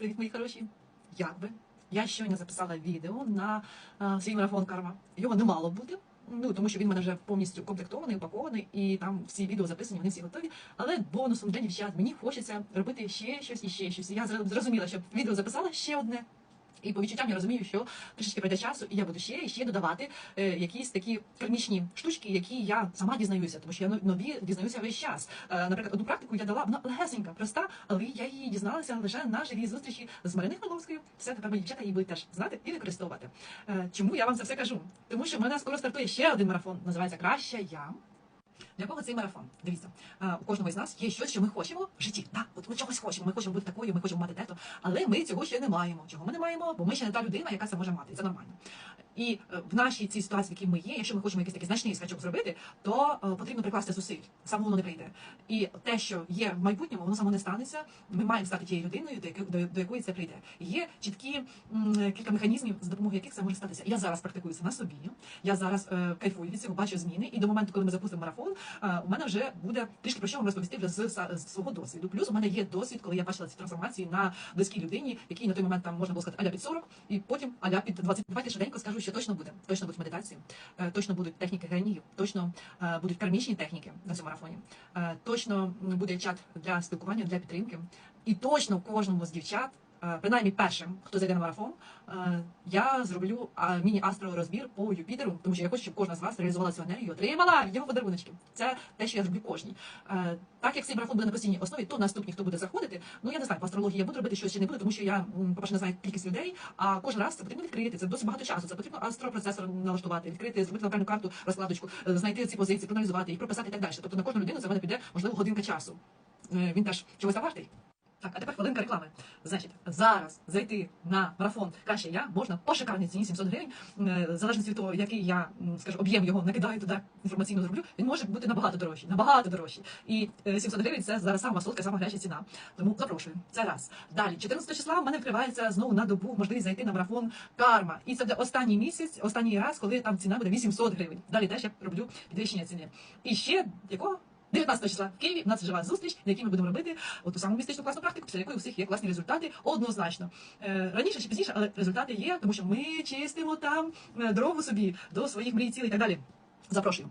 Привіт, мої хороші. Як би? Я щойно записала відео на а, свій марафон Карма. Його не мало бути. Ну тому що він в мене вже повністю комплектований, упакований, і там всі відео записані, вони всі готові. Але бонусом для дівчат мені хочеться робити ще щось і ще щось. І Я зрозуміла, що відео записала ще одне. І по відчуттям я розумію, що трішечки пройде часу, і я буду ще і ще додавати е, якісь такі кармічні штучки, які я сама дізнаюся, тому що я нові дізнаюся весь час. Е, наприклад, одну практику я дала, вона легесенька, проста, але я її дізналася лише на живій зустрічі з Мариною Хмеловською. Все тепер мої дівчата її будуть теж знати і використовувати. Е, чому я вам це все кажу? Тому що в мене скоро стартує ще один марафон, називається Краща я. Для кого цей марафон? Дивіться, у кожного із нас є щось, що ми хочемо в житті. Так, от ми чогось хочемо. Ми хочемо бути такою, ми хочемо мати те-то, але ми цього ще не маємо. Чого ми не маємо? Бо ми ще не та людина, яка це може мати. Це нормально. І е, в нашій цій ситуації, в якій ми є, якщо ми хочемо якийсь такий значний скачок зробити, то е, потрібно прикласти зусиль. Саме воно не прийде. І те, що є в майбутньому, воно само не станеться. Ми маємо стати тією людиною, до якої, до, якої це прийде. Є чіткі кілька механізмів, за допомогою яких це може статися. Я зараз практикую це на собі. Я зараз е, кайфую від цього, бачу зміни. І до моменту, коли ми запустимо марафон, у мене вже буде трішки про що вам розповісти вже з, з, свого досвіду. Плюс у мене є досвід, коли я бачила ці трансформації на близькій людині, якій на той момент там можна було сказати аля під 40, і потім аля під 20. Давайте швиденько скажу, що точно буде. Точно будуть медитації, е, точно будуть техніки геніїв, точно е, будуть кармічні техніки на цьому марафоні. Е, Точно буде чат для спілкування, для підтримки. І точно кожному з дівчат. Е, Принаймні першим, хто зайде на марафон, е, я зроблю міні-астро-розбір по Юпітеру, тому що я хочу, щоб кожна з вас реалізувала цю енергію, і отримала його подаруночки. Це те, що я зроблю кожній. Е, Так як цей марафон буде на постійній основі, то наступні, хто буде заходити, ну я не знаю, по астрології я буду робити щось чи не буду, тому що я, по-перше, не знаю кількість людей, а кожен раз це потрібно відкрити. Це досить багато часу. Це потрібно астропроцесор налаштувати, відкрити, зробити напевну карту, розкладочку, знайти ці позиції, проаналізувати їх, прописати і так далі. Тобто на кожну людину це в мене піде, можливо, годинка часу. Він теж чогось завартий. Так, а тепер хвилинка реклами. Значить, зараз зайти на марафон краще я можна по шикарній ціні 700 гривень, е, в залежності від того, який я скажу, об'єм його накидаю туди інформаційно зроблю, він може бути набагато дорожчий, набагато дорожчий. І е, 700 гривень це зараз сама солодка, сама гаряча ціна. Тому запрошую. Це раз. Далі, 14 числа в мене відкривається знову на добу можливість зайти на марафон карма. І це буде останній місяць, останній раз, коли там ціна буде 800 гривень. Далі теж я роблю підвищення ціни. І ще якого? 19 числа в Києві в нас жива зустріч, на якій ми будемо робити ту саму містичну класну практику, після якої у всіх є класні результати однозначно. Е, раніше чи пізніше, але результати є, тому що ми чистимо там е, дорогу собі до своїх мрій, цілей і так далі. Запрошую.